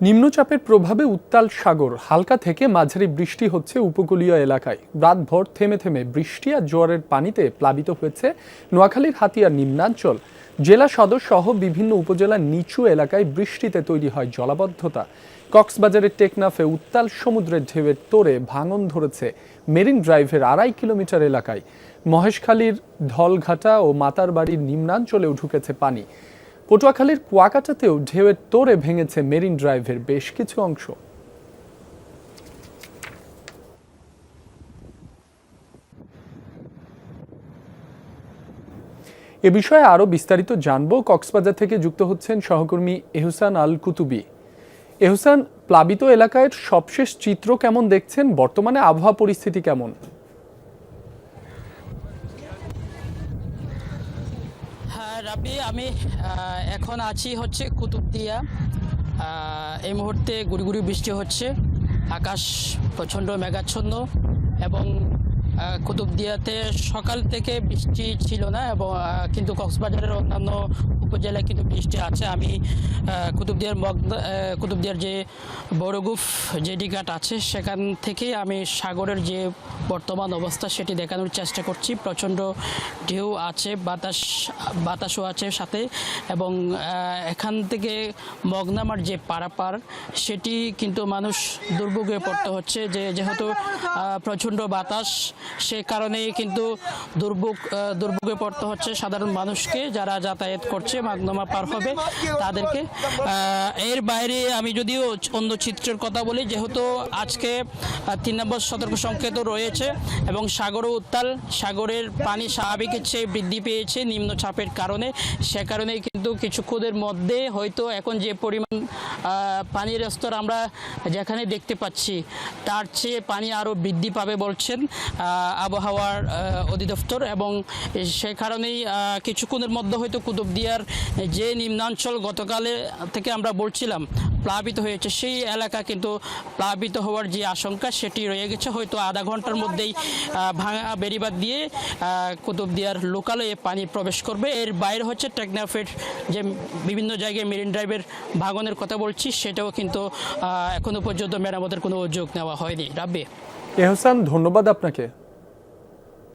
নিম্নচাপের প্রভাবে উত্তাল সাগর, হালকা থেকে মাঝারি বৃষ্টি হচ্ছে উপকূলীয় এলাকায়। রাতভর থেমে থেমে বৃষ্টি আর জোয়ারের পানিতে প্লাবিত হয়েছে নোয়াখালীর হাতিয়ার নিম্নাঞ্চল। জেলা সদর সহ বিভিন্ন উপজেলার নিচু এলাকায় বৃষ্টিতে তৈরি হয় জলাবদ্ধতা। কক্সবাজারের টেকনাফে উত্তাল সমুদ্রের ঢেউয়ের তোড়ে ভাঙন ধরেছে মেরিন ড্রাইভের আড়াই কিলোমিটার এলাকায়। মহেশখালীর ঢলঘাটা ও মাতারবাড়ির নিম্নাঞ্চলেও ঢুকেছে পানি। পটুয়াখালীর কুয়াকাটাতেও ঢেউয়ের তোড়ে ভেঙেছে মেরিন ড্রাইভের বেশ কিছু অংশ। এ বিষয়ে আরও বিস্তারিত জানব। কক্সবাজার থেকে যুক্ত হচ্ছেন সহকর্মী এহসান আল কুতুবি এহসান, প্লাবিত এলাকায় সবশেষ চিত্র কেমন দেখছেন? বর্তমানে আবহাওয়া পরিস্থিতি কেমন? রাবি আমি এখন আছি হচ্ছে কুতুবদিয়া। এই মুহূর্তে গুড়ি গুড়ি বৃষ্টি হচ্ছে। আকাশ প্রচণ্ড মেঘাচ্ছন্ন এবং কুতুবদিয়াতে সকাল থেকে বৃষ্টি ছিল না এবং কিন্তু কক্সবাজারের অন্যান্য উপজেলায় কিন্তু বৃষ্টি আছে। আমি কুতুবদিয়ার মগদা কুতুবদিয়ার যে বড়গুফ জেডি ঘাট আছে, সেখান থেকেই আমি সাগরের যে বর্তমান অবস্থা সেটি দেখানোর চেষ্টা করছি। প্রচণ্ড ঢেউ আছে, বাতাস, বাতাসও আছে সাথে এবং এখান থেকে মগনামার যে পারাপার, সেটি কিন্তু মানুষ দুর্ভোগে পড়তে হচ্ছে যে, যেহেতু প্রচণ্ড বাতাস সে কারণেই কিন্তু দুর্ভোগ দুর্ভোগে পড়তে হচ্ছে সাধারণ মানুষকে যারা যাতায়াত করছে মাগনামা পার হবে তাদেরকে। এর বাইরে আমি যদিও অন্য চিত্রের কথা বলি, যেহেতু আজকে তিন নম্বর সতর্ক সংকেতও রয়েছে এবং সাগরও উত্তাল। সাগরের পানি স্বাভাবিকের চেয়ে বৃদ্ধি পেয়েছে নিম্নচাপের কারণে। সে কারণে কিন্তু কিছুক্ষণের মধ্যে হয়তো এখন যে পরিমাণ পানির স্তর আমরা যেখানে দেখতে পাচ্ছি, তার চেয়ে পানি আরও বৃদ্ধি পাবে বলছেন আবহাওয়ার অধিদপ্তর এবং সে কারণেই কিছুক্ষণের মধ্যে হয়তো কুতুবদিয়ার যে নিম্নাঞ্চল গতকালে থেকে আমরা বলছিলাম প্লাবিত হয়েছে। সেই এলাকা কিন্তু প্লাবিত হওয়ার যে আশঙ্কা সেটি রয়ে গেছে। হয়তো আধা ঘণ্টার মধ্যেই ভাঙা বেরিবাদ দিয়ে আহ, কুতুবদিয়ার লোকালয়ে পানি প্রবেশ করবে। এর বাইরে হচ্ছে টেকনাফের যে বিভিন্ন জায়গায় মেরিন ড্রাইভের ভাঙনের কথা বলছি সেটাও কিন্তু আহ, এখনও পর্যন্ত মেরামতের কোনো উদ্যোগ নেওয়া হয়নি। রাব্বি? এহসান ধন্যবাদ আপনাকে।